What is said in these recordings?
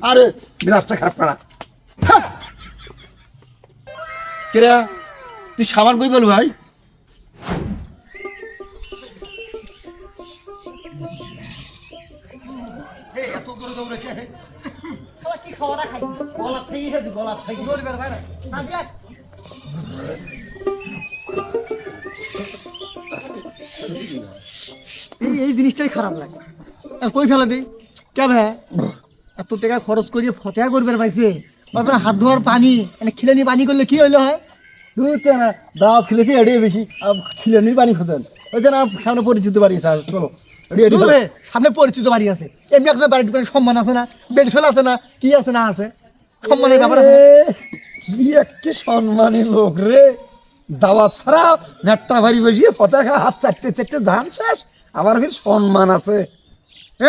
আরে মেজাজটা খারাপ করা। কেরা তুই সাবান কই বল ভাই? এত করে দৌড়েছে কি খাওয়াটা খাই? গলা থেকে গেছে গলা থেকে জোর ভাই না এই এই জিনিসটাই খারাপ লাগে। আর কই ফেলা দিই কে ভাই এত টাকা খরচ করিয়ে ফতেয়া করবে পাইছে। তারপরে হাত ধোয়ার পানি মানে খিলানি পানি করলে কি হইল হয়? বুঝছে না দাওয়াত খেলেছি এটাই বেশি খিলানির পানি খোঁজেন। ওই না সামনে পরিচিত বাড়ি স্যার চলো সামনে পরিচিত বাড়ি আছে। এমনি একটা বাড়ির দোকানে সম্মান আছে না বেডশোল আছে না কি আছে না আছে? সম্মানের ব্যাপার আছে কি একটা সম্মানী লোক রে। দাওয়া ছাড়া নেটটা ভারী বসিয়ে পতাকা হাত চারটে চারটে জান শেষ। আমার ফির সম্মান আছে।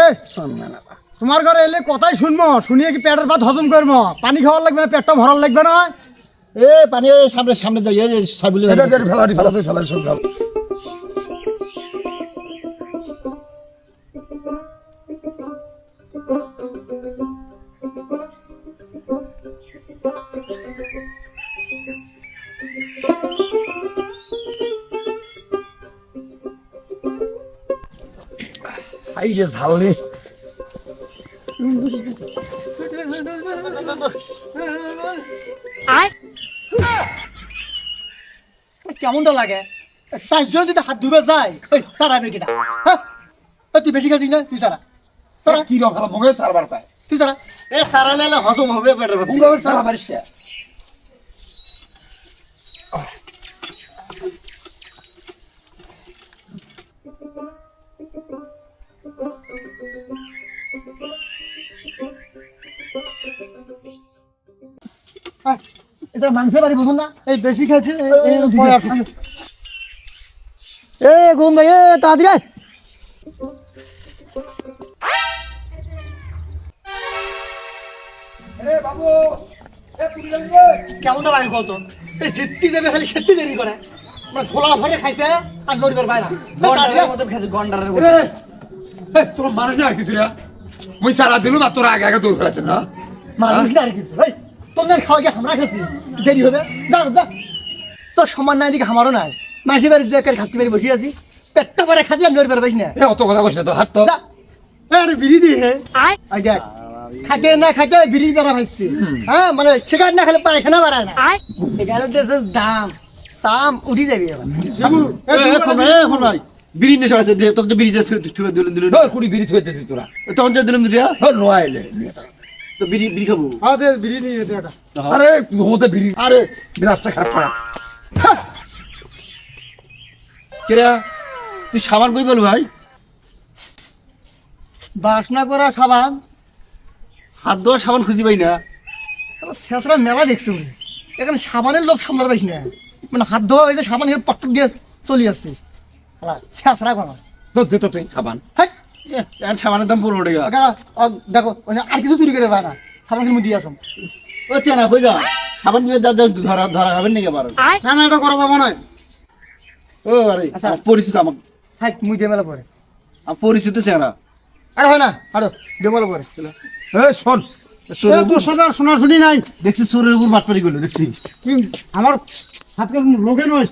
এ সম্মান আবার। তোমার ঘরে এলে কথাই শুনব শুনিয়ে কি পেটের ভাত হজম করব? পানি খাওয়ার লাগবে না পেটটা ভরার লাগবে না? এ পানি সামনে সামনে যাই এই যে ফেলাটি ফেলাতে ফেলাতে সব। আই রে ঝালে কেমনটা লাগে? চারজন যদি হাত ধুবে যায় ওই সারা আমি কিনা? হ্যাঁ তুই বেশি খাচ্ছিস না? তুই সারা সারা কি রকম মগে চারবার পায়। তুই সারা এ সারা লাইলে হজম হবে পেটের সারা পারিস এটা মাংসের বাড়ি বুঝুন না। এই বেশি খেয়েছে এ ঘুম ভাই এ তাড়াতাড়ি কেমনটা লাগে এই জিত্তি যাবে খালি দেরি করে? মানে ঝোলা ভরে খাইছে আর নড়িবার পায় না। গন্ডারের মতো খাইছে গন্ডারের মতো এ তোর মানুষ না আর কিছু না। মুই সারা দিলুম আর তোর আগে আগে দৌড় না। মানুষ না আর কিছু না খাওয়া গিয়ে আমরা খাচ্ছি দেরি হবে যা যা তোর সমান নাই দিকে আমারও নাই মাঝে বাড়ি যে একের খাচ্ছি বাড়ি বসে আছি পেটটা করে খাচ্ছি আর নড়িবার পাইস না এ অত কথা কইছ না তো হাত তো আরে বিড়ি দিয়ে হে আই দেখ খাইতে না খাইতে বিড়ি বেড়া ভাইছি হ্যাঁ মানে সিগারেট না খেলে পায়খানা বাড়ায় না সিগারেট দেশের দাম সাম উঠি যাবি এবার ভাই বিড়ি নেশা আছে দে তোকে বিড়ি দিয়ে থুবে দিলুম দিলুম কুড়ি বিড়ি থুইতেছিস তোরা তখন যে দিলুম দিলা হ্যাঁ নোয়াইলে তো বিড়ি বিড়ি খাব। হ্যাঁ দে বিরিয়ানি দে এটা। আরে বিড়ি। আরে বিরাজটা খারাপ করা। কেরা তুই সাবান কই বল ভাই? বাসনা করা সাবান। হাত ধোয়া সাবান খুঁজি পাই না। শেষরা মেলা দেখছি। এখানে সাবানের লোভ সামলার পাইস না। মানে হাত ধোয়া হয়েছে সাবান পটক দিয়ে চলে আসছিস শেষরা করা। তো দে তো তুই সাবান। হ্যাঁ। আর সাবানের দাম পুরো উঠে গেল দেখো ওই যে আর কিছু চুরি করে পায় না। সাবান কিন্তু দিয়ে আসুন। ও চেনা কই যা? সাবান দিয়ে যা যা ধরা ধরা খাবেন নাকি আবার? না না এটা করা যাব না। ও আরে আচ্ছা। আমার পরিচিত আমার হ্যাঁ মুই দিয়ে পরে। আমার পরিচিত চেহারা। আরে হয় না আরও দিয়ে পরে। এ শোন। এ, তোর সাথে আর শোনা শুনি নাই। দেখছি চোরের উপর মাঠ পারি গেল দেখছি আমার হাতকে লোকে নয়